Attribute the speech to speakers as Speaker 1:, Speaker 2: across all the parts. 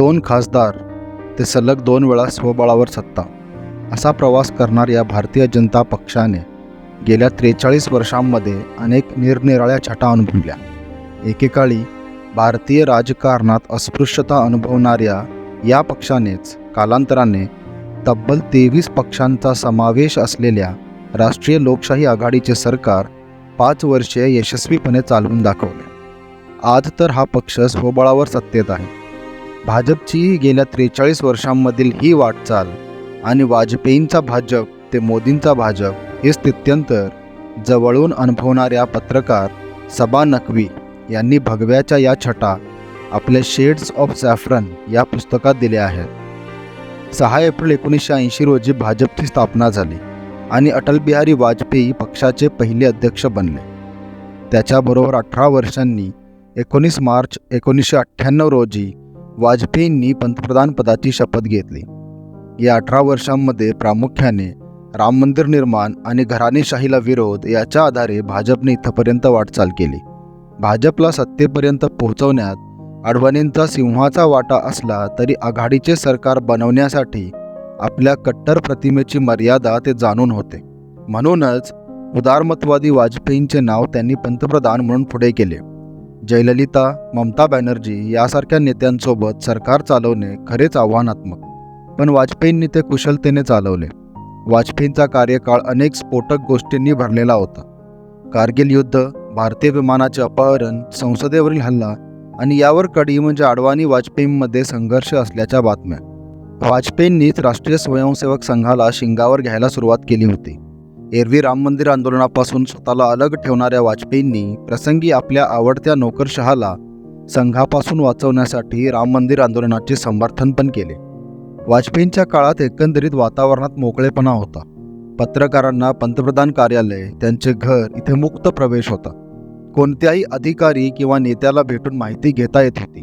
Speaker 1: दोन खासदार ते सलग दोन वेळा स्वबळावर सत्ता. असा प्रवास करणाऱ्या भारतीय जनता पक्षाने गेल्या त्रेचाळीस वर्षांमध्ये अनेक निरनिराळ्या छटा अनुभवल्या. एकेकाळी भारतीय राजकारणात अस्पृश्यता अनुभवणाऱ्या या पक्षानेच कालांतराने तब्बल तेवीस पक्षांचा समावेश असलेल्या राष्ट्रीय लोकशाही आघाडीचे सरकार पाच वर्षे यशस्वीपणे चालवून दाखवले. आज तर हा पक्ष स्वबळावर सत्तेत आहे. भाजपची गेल्या त्रेचाळीस वर्षांमधील ही वाटचाल आणि वाजपेयींचा भाजप ते मोदींचा भाजप हे स्थित्यंतर जवळून अनुभवणाऱ्या पत्रकार सबा नकवी यांनी भगव्याच्या या छटा आपल्या शेड्स ऑफ सॅफ्रन या पुस्तकात दिल्या आहेत. सहा एप्रिल एकोणीसशे ऐंशी रोजी भाजपची स्थापना झाली आणि अटलबिहारी वाजपेयी पक्षाचे पहिले अध्यक्ष बनले. त्याच्याबरोबर अठरा वर्षांनी एकोणीस मार्च एकोणीसशे अठ्ठ्याण्णव रोजी वाजपेयींनी पंतप्रधानपदाची शपथ घेतली. या अठरा वर्षांमध्ये प्रामुख्याने राम मंदिर निर्माण आणि घराणेशाहीला विरोध याच्या आधारे भाजपने इथंपर्यंत वाटचाल केली. भाजपला सत्तेपर्यंत पोहोचवण्यात अडवाणींचा सिंहाचा वाटा असला तरी आघाडीचे सरकार बनवण्यासाठी आपल्या कट्टर प्रतिमेची मर्यादा ते जाणून होते. म्हणूनच उदारमतवादी वाजपेयींचे नाव त्यांनी पंतप्रधान म्हणून पुढे केले. जयललिता ममता बॅनर्जी यासारख्या नेत्यांसोबत सरकार चालवणे खरेच आव्हानात्मक. पण वाजपेयींनी ते कुशलतेने चालवले. वाजपेयींचा कार्यकाळ अनेक स्फोटक गोष्टींनी भरलेला होता. कारगिल युद्ध भारतीय विमानाचे अपहरण संसदेवरील हल्ला आणि यावर कडी म्हणजे अडवाणी वाजपेयींमध्ये संघर्ष असल्याच्या बातम्या. वाजपेयींनीच राष्ट्रीय स्वयंसेवक संघाला शिंगावर घ्यायला सुरुवात केली होती. एरवी राम मंदिर आंदोलनापासून स्वतःला अलग ठेवणाऱ्या वाजपेयींनी प्रसंगी आपल्या आवडत्या नोकरशहाला संघापासून वाचवण्यासाठी राम मंदिर आंदोलनाचे समर्थन पण केले. वाजपेयींच्या काळात एकंदरीत वातावरणात मोकळेपणा होता. पत्रकारांना पंतप्रधान कार्यालय त्यांचे घर इथे मुक्त प्रवेश होता. कोणत्याही अधिकारी किंवा नेत्याला भेटून माहिती घेता येत होती.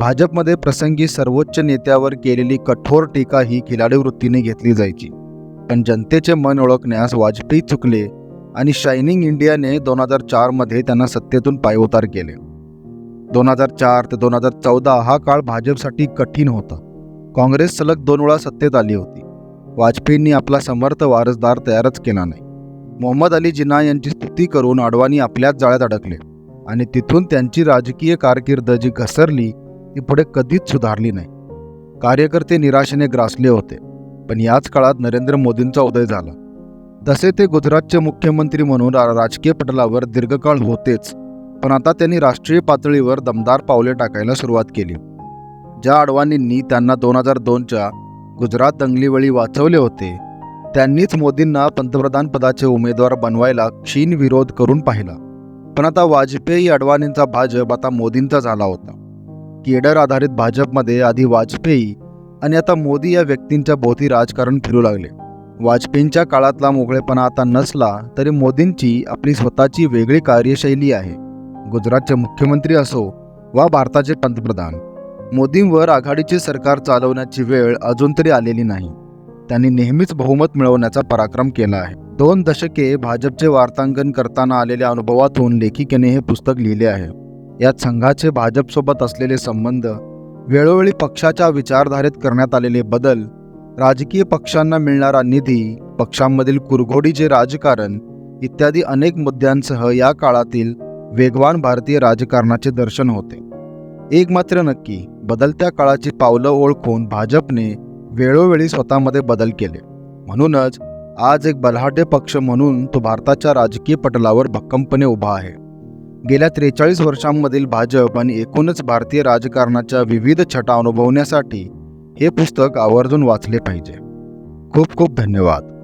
Speaker 1: भाजपमध्ये प्रसंगी सर्वोच्च नेत्यावर केलेली कठोर टीका ही खिलाडी वृत्तीने घेतली जायची. पण जनतेचे मन ओळखण्यास वाजपेयी चुकले आणि शायनिंग इंडियाने दोन हजार चारमध्ये त्यांना सत्तेतून पायउतार केले. दोन हजार चार ते दोन हजार चौदा हा काळ भाजपसाठी कठीण होता. काँग्रेस सलग दोन वेळा सत्तेत आली होती. वाजपेयींनी आपला समर्थ वारसदार तयारच केला नाही. मोहम्मद अली जिना यांची स्तुती करून अडवाणी आपल्याच जाळ्यात अडकले आणि तिथून त्यांची राजकीय कारकीर्द जी घसरली ती पुढे कधीच सुधारली नाही. कार्यकर्ते निराशेने ग्रासले होते. पण याच काळात नरेंद्र मोदींचा उदय झाला. तसे ते गुजरातचे मुख्यमंत्री म्हणून रा- राजकीय पटलावर दीर्घकाळ होतेच पण आता त्यांनी राष्ट्रीय पातळीवर दमदार पावले टाकायला सुरुवात केली. ज्या अडवाणींनी त्यांना दोन हजार दोनच्या गुजरात दंगलीवेळी वाचवले होते त्यांनीच मोदींना पंतप्रधान पदाचे उमेदवार बनवायला क्षीण विरोध करून पाहिला. पण आता वाजपेयी अडवाणींचा भाजप आता मोदींचा झाला होता. केडर आधारित भाजपमध्ये आधी वाजपेयी आणि आता मोदी या व्यक्तींच्या भोवती राजकारण फिरू लागले. वाजपेयींच्या काळातला मोकळेपणा आता नसला तरी मोदींची आपली स्वतःची वेगळी कार्यशैली आहे. गुजरातचे मुख्यमंत्री असो वा भारताचे पंतप्रधान मोदींवर आघाडीचे सरकार चालवण्याची वेळ अजून तरी आलेली नाही. त्यांनी नेहमीच बहुमत मिळवण्याचा पराक्रम केला आहे. दोन दशके भाजपचे वार्तांकन करताना आलेल्या अनुभवातून लेखिकेने हे पुस्तक लिहिले आहे. यात संघाचे भाजपसोबत असलेले संबंध वेळोवेळी पक्षाच्या विचारधारेत करण्यात आलेले बदल राजकीय पक्षांना मिळणारा निधी पक्षांमधील कुरघोडीचे राजकारण इत्यादी अनेक मुद्द्यांसह या काळातील वेगवान भारतीय राजकारणाचे दर्शन होते. एक मात्र नक्की बदलत्या काळाची पावलं ओळखून भाजपने वेळोवेळी स्वतःमध्ये बदल केले. म्हणूनच आज एक बलाढ्य पक्ष म्हणून तो भारताच्या राजकीय पटलावर भक्कमपणे उभा आहे. गेल्या त्रेचाळीस वर्षांमधील भाजप आणि एकूणच भारतीय राजकारणाच्या विविध छटा अनुभवण्यासाठी हे पुस्तक आवर्जून वाचले पाहिजे. खूप खूप धन्यवाद.